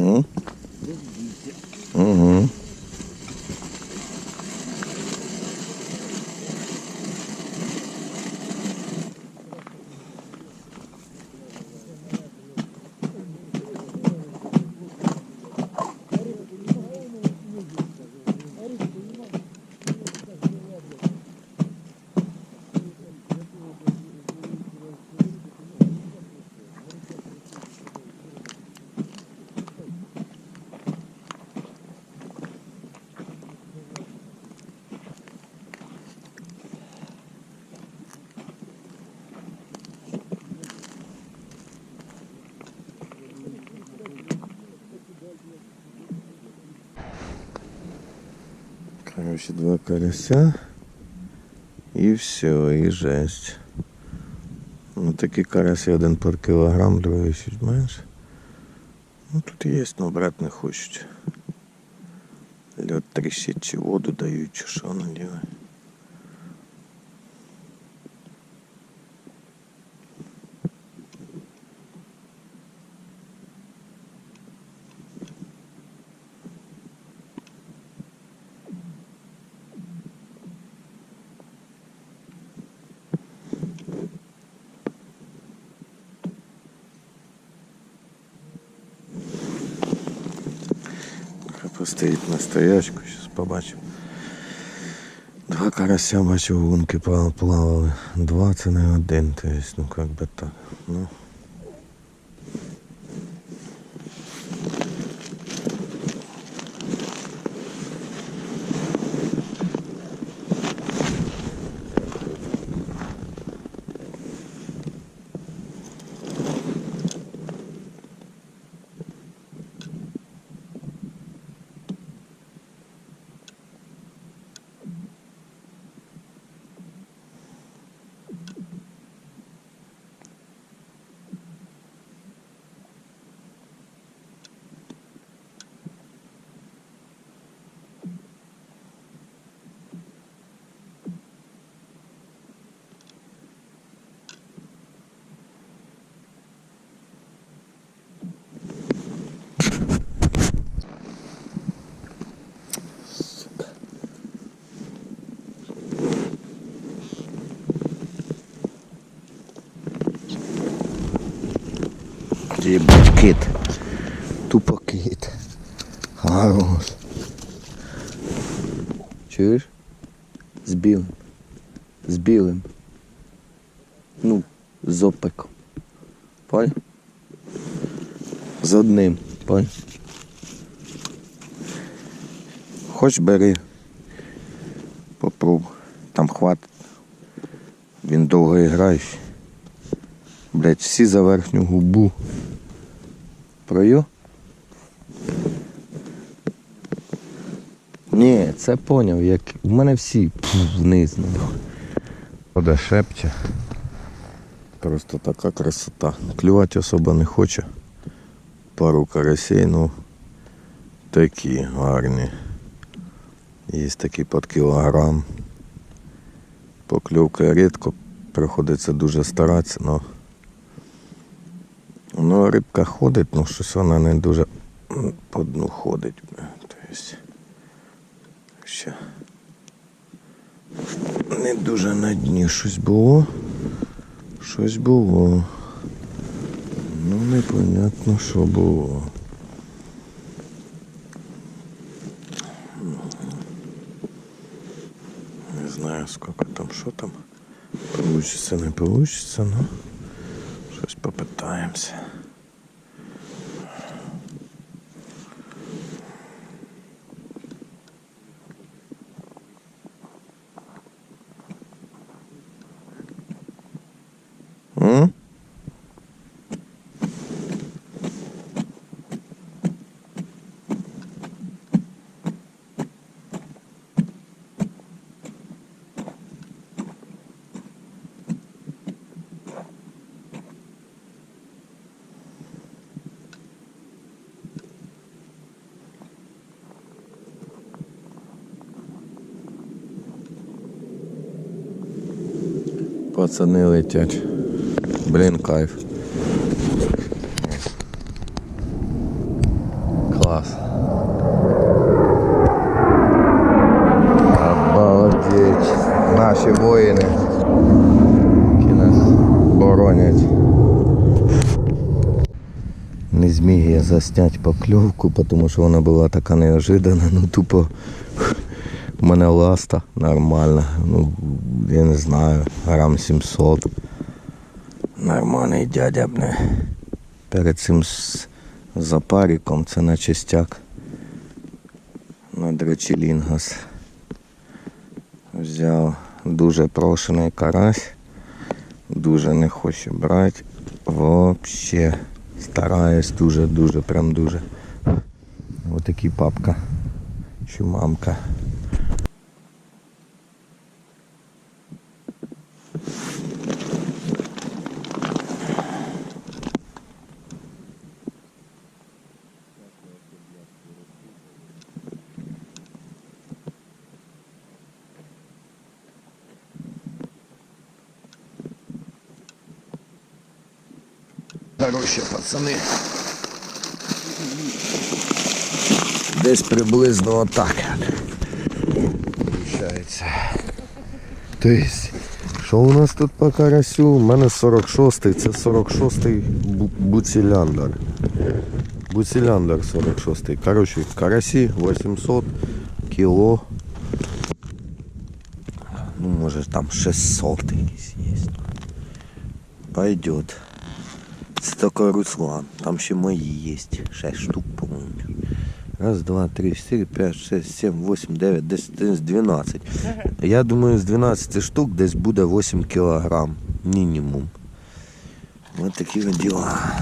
อืมอืม Короче, два карася. І все, і жесть. Ну такі карасі один пар кілограм, другий чуть менше. Ну тут є, но брати не хочуть. Лед тріщить, чи воду дають, чи що делає. стоїть на стоячку, зараз побачимо. Два карася бачу, лунки плавали. Два це не один, то есть, ну как би так. Ну. Єбать кит. Тупо кит. Хорош. Чуєш? З білим. З білим. Ну, з опеком. Понял? З одним. Понял? Хоч бери. Попробуй. Там хватить. Він довго граючий. Блять, всі за верхню губу. Прою? Ні, це поняв, як у мене всі пф, вниз. Вода шепче. Просто така красота. Клювати особо не хоче. Пару карасей, ну такі гарні. Є такі під кілограм. Покльовка рідко, приходиться дуже старатися, але Ну, рибка ходить, ну щось вона не дуже по дну ходить. Тобто ще не дуже на дні щось було. Щось було. Ну, непонятно, що було. Не знаю, сколько там, що там. Получится, не получится, но Those puppet times. Пацани летять. Блін, кайф. Клас. Обалдеть. Наші воїни, які нас боронять. Не зміг я засняти покльовку, тому що вона була така неожиданна. Ну тупо у мене ласта нормальна. Ну, я не знаю, грам 700. Нормальний дядя б. Перед цим запаріком це на чистяк. На дречелінгас. Взяв дуже прошений карась. Дуже не хочу брати. Вообще стараюсь дуже-дуже, прям дуже. Отакий папка. Чи мамка. Хороші пацани. Десь приблизно отак. Получається. Тобто, що у нас тут по карасю? У мене 46-й, це 46-й бу- буціляндр. Буціляндр 46-й. Коротше, карасі 800 кіло. Ну, може там 600 якийсь є. Пойдет. Це тільки Руслан. Там ще мої є. 6 штук, по-моєму. Раз, два, три, чотири, п'ять, шесть, сім, вісім, дев'ять, десять, дванадцять. Я думаю, з 12 штук десь буде 8 кілограм. Мінімум. Ось такі діла.